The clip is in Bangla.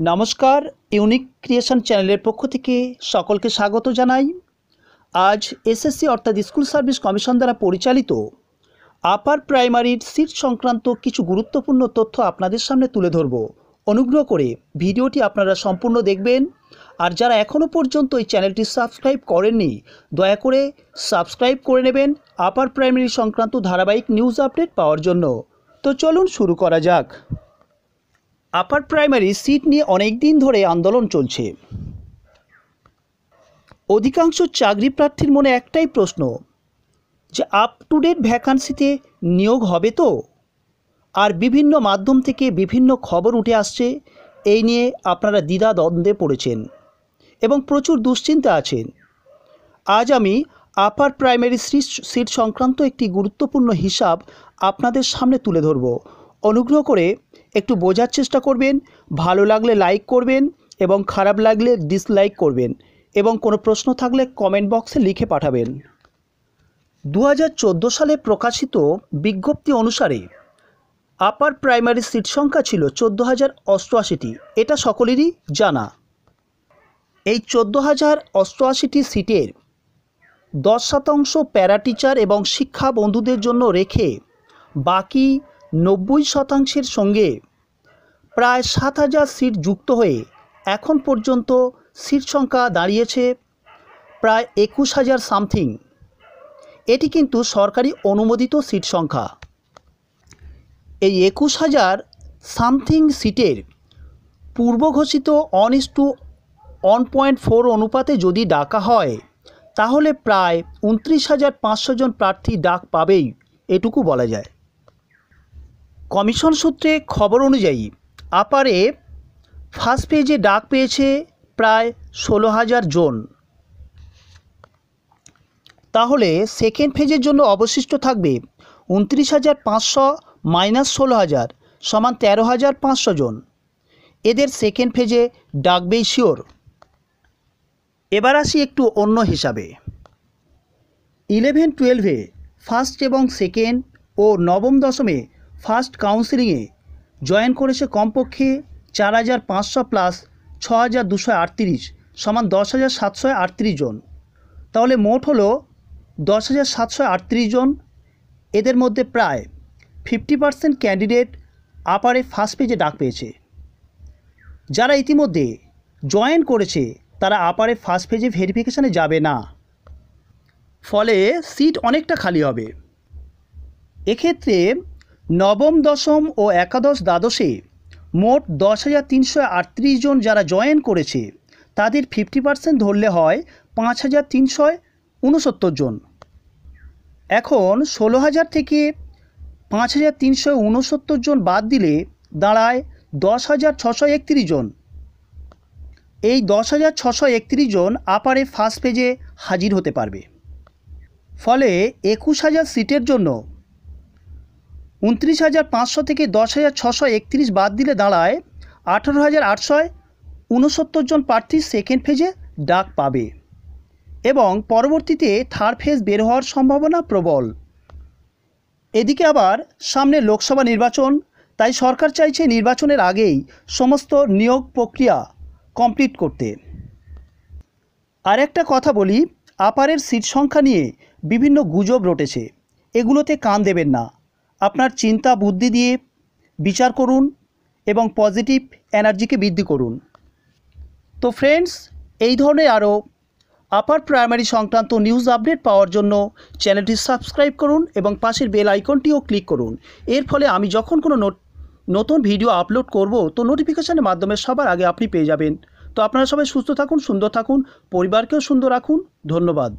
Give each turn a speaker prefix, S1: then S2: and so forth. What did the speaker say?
S1: নমস্কার ইউনিক ক্রিয়েশন চ্যানেলের পক্ষ থেকে সকলকে স্বাগত জানাই। আজ এসএসসি অর্থাৎ স্কুল সার্ভিস কমিশন দ্বারা পরিচালিত আপার প্রাইমারির সিট সংক্রান্ত কিছু গুরুত্বপূর্ণ তথ্য আপনাদের সামনে তুলে ধরব। অনুগ্রহ করে ভিডিওটি আপনারা সম্পূর্ণ দেখবেন। আর যারা এখনও পর্যন্ত এই চ্যানেলটি সাবস্ক্রাইব করেননি, দয়া করে সাবস্ক্রাইব করে নেবেন আপার প্রাইমারি সংক্রান্ত ধারাবাহিক নিউজ আপডেট পাওয়ার জন্য। তো চলুন শুরু করা যাক। আপার প্রাইমারি সিট নিয়ে অনেক দিন ধরে আন্দোলন চলছে। অধিকাংশ চাকরি প্রার্থীর মনে একটাই প্রশ্ন, যে আপ টু ডেট ভ্যাকান্সিতে নিয়োগ হবে তো? আর বিভিন্ন মাধ্যম থেকে বিভিন্ন খবর উঠে আসছে, এই নিয়ে আপনারা দ্বিধা দ্বন্দ্বে পড়েছেন এবং প্রচুর দুশ্চিন্তা আছেন। আজ আমি আপার প্রাইমারি সিট সংক্রান্ত একটি গুরুত্বপূর্ণ হিসাব আপনাদের সামনে তুলে ধরব। অনুগ্রহ করে একটু বোঝার চেষ্টা করবেন, ভালো লাগলে লাইক করবেন এবং খারাপ লাগলে ডিসলাইক করবেন এবং কোনো প্রশ্ন থাকলে কমেন্ট বক্সে লিখে পাঠাবেন। দু হাজার চোদ্দ সালে প্রকাশিত বিজ্ঞপ্তি অনুসারে আপার প্রাইমারি সিট সংখ্যা ছিল চোদ্দ হাজার অষ্টআশিটি। এটা সকলেরই জানা। এই চোদ্দ হাজার অষ্টআশিটি সিটের দশ শতাংশ প্যারা টিচার এবং শিক্ষা বন্ধুদের জন্য রেখে বাকি নব্বই শতাংশের সঙ্গে প্রায় সাত হাজার সিট যুক্ত হয়ে এখন পর্যন্ত সিট সংখ্যা দাঁড়িয়েছে প্রায় একুশ হাজার সামথিং। এটি কিন্তু সরকারি অনুমোদিত সিট সংখ্যা। এই একুশ হাজার সামথিং সিটের পূর্বঘোষিত one is to one point four অনুপাতে যদি ডাকা হয়, তাহলে প্রায় উনত্রিশ হাজার পাঁচশো জন প্রার্থী ডাক পাবেই, এটুকু বলা যায়। কমিশন সূত্রে খবর অনুযায়ী আপারে ফার্স্ট পেজে ডাক পেয়েছে প্রায় ষোলো হাজার জন। তাহলে সেকেন্ড ফেজের জন্য অবশিষ্ট থাকবে উনত্রিশ হাজার পাঁচশো মাইনাস ষোলো হাজার সমান তেরো হাজার পাঁচশো জন। এদের সেকেন্ড ফেজে ডাকবেই শিওর এবার আসি একটু অন্য হিসাবে। ইলেভেন টুয়েলভে ফার্স্ট এবং সেকেন্ড ও নবম দশমে ফার্স্ট কাউন্সিলিংয়ে জয়েন করেছে কমপক্ষে চার হাজার পাঁচশো প্লাস ছ হাজার দুশো আটত্রিশ সমান দশ হাজার সাতশো আটত্রিশ জন। তাহলে মোট হলো দশ হাজার সাতশো আটত্রিশ জন। এদের মধ্যে প্রায় ফিফটি পার্সেন্ট ক্যান্ডিডেট আপারে ফার্স্ট পেজে ডাক পেয়েছে। যারা ইতিমধ্যে জয়েন করেছে, তারা আপারে ফার্স্ট পেজে ভেরিফিকেশানে যাবে না। ফলে সিট অনেকটা খালি হবে। এক্ষেত্রে নবম, দশম ও একাদশ দ্বাদশে মোট দশ হাজার তিনশো আটত্রিশ জন যারা জয়েন করেছে, তাদের ফিফটি পার্সেন্ট ধরলে হয় পাঁচ হাজার তিনশো উনসত্তর জন। এখন ষোলো হাজার থেকে পাঁচ হাজার তিনশো উনসত্তর জন বাদ দিলে দাঁড়ায় দশ হাজার ছশো একত্রিশ জন। এই দশ হাজার ছশো একত্রিশ জন আপারে ফার্স্ট পেজে হাজির হতে পারবে। ফলে একুশ হাজার সিটের জন্য উনত্রিশ হাজার পাঁচশো থেকে দশ হাজার ছশো একত্রিশ বাদ দিলে দাঁড়ায় আঠেরো হাজার আটশো উনসত্তর জন প্রার্থী সেকেন্ড ফেজে ডাক পাবে। এবং পরবর্তীতে থার্ড ফেজ বের হওয়ার সম্ভাবনা প্রবল। এদিকে আবার সামনে লোকসভা নির্বাচন, তাই সরকার চাইছে নির্বাচনের আগেই সমস্ত নিয়োগ প্রক্রিয়া কমপ্লিট করতে। আর একটা কথা বলি, আপারের সিট সংখ্যা নিয়ে বিভিন্ন গুজব রটেছে। এগুলোতে কান দেবেন না। আপনার চিন্তা বুদ্ধি দিয়ে বিচার করুন এবং পজিটিভ এনার্জিকে বৃদ্ধি করুন। তো ফ্রেন্ডস, এই ধরনের আরও আপার প্রাইমারি সংক্রান্ত নিউজ আপডেট পাওয়ার জন্য চ্যানেলটি সাবস্ক্রাইব করুন এবং পাশের বেল আইকনটিও ক্লিক করুন। এর ফলে আমি যখন কোনো নতুন ভিডিও আপলোড করব, তো নোটিফিকেশানের মাধ্যমে সবার আগে আপনি পেয়ে যাবেন। তো আপনারা সবাই সুস্থ থাকুন, সুন্দর থাকুন, পরিবারকেও সুন্দর রাখুন। ধন্যবাদ।